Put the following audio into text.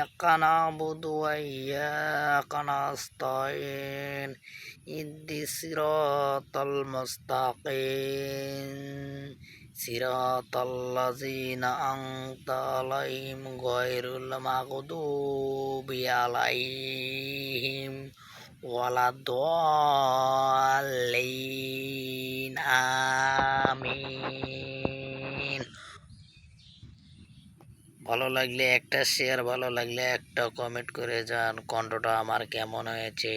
إياك نعبد وإياك نستعين اهد الصراط المستقيم صراط الذين أنعمت عليهم غير المغضوب عليهم ولا الضالين آمين ভালো লাগলে একটা শেয়ার ভালো লাগলে একটা কমেন্ট করে যান কণ্ঠটা আমার কেমন হয়েছে?